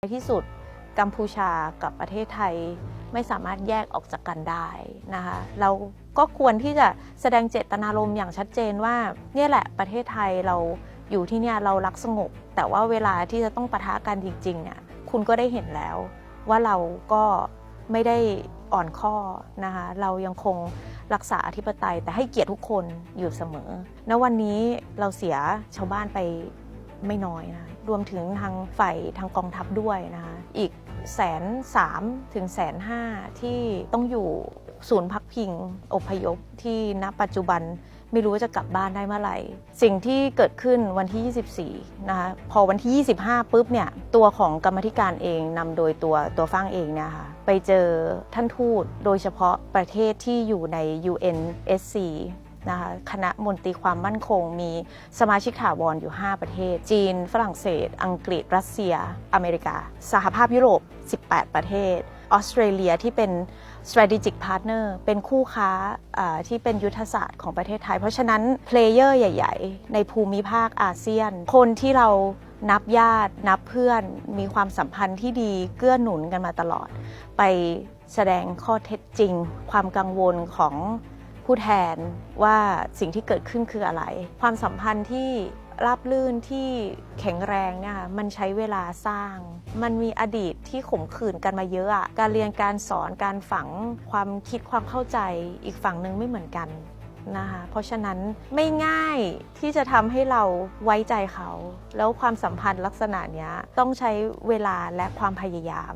ในที่สุดกัมพูชากับประเทศไทยไม่สามารถแยกออกจากกันได้นะคะเราก็ควรที่จะแสดงเจตนารมณ์อย่างชัดเจนว่าเนี่ยแหละประเทศไทยเราอยู่ที่เนี่ยเรารักสงบ แต่ว่าเวลาที่จะต้องปะทะกันจริงๆเนี่ยคุณก็ได้เห็นแล้ว ว่าเราก็ไม่ได้อ่อนข้อนะคะเรายังคงรักษาอธิปไตยแต่ให้เกียรติทุกคนอยู่เสมอณวันนี้เราเสียชาวบ้านไป ไม่น้อยนะรวมถึงทางฝ่ายทางกองทัพด้วยนะคะอีกแสนสามถึงแสนห้าที่ต้องอยู่ศูนย์พักพิงอพยพที่ณปัจจุบันไม่รู้ว่าจะกลับบ้านได้เมื่อไหร่ สิ่งที่เกิดขึ้นวันที่ 24 นะคะ พอวันที่ 25 ปุ๊บเนี่ย ตัวของกรรมธิการเองนำโดยตัวตัวฟังเองเนี่ยค่ะ ไปเจอท่านทูตโดยเฉพาะประเทศที่อยู่ใน UNSC นะคะคณะมนตรีความมั่นคงมีสมาชิกถาวรอยู่ 5 ประเทศ จีน ฝรั่งเศส อังกฤษ รัสเซีย อเมริกา สหภาพยุโรป 18 ประเทศ ออสเตรเลียที่เป็น strategic partner เป็นคู่ค้าที่เป็นยุทธศาสตร์ของประเทศไทย เพราะฉะนั้นเพลเยอร์ใหญ่ ๆ ในภูมิภาคอาเซียน คนที่เรานับญาติ นับเพื่อน มีความสัมพันธ์ที่ดีเกื้อหนุนกันมาตลอด ไปแสดงข้อเท็จจริง ความกังวลของ ผู้แทนว่าสิ่งที่เกิดขึ้นคืออะไร ความสัมพันธ์ที่ราบลื่นที่แข็งแรงเนี่ยค่ะมันใช้เวลาสร้าง มันมีอดีตที่ขมขื่นกันมาเยอะอะการเรียนการสอนการฝังความคิดความเข้าใจอีกฝั่งหนึ่งไม่เหมือนกันนะคะเพราะฉะนั้นไม่ง่ายที่จะทำให้เราไว้ใจเขา แล้วความสัมพันธ์ลักษณะเนี้ยต้องใช้เวลาและความพยายาม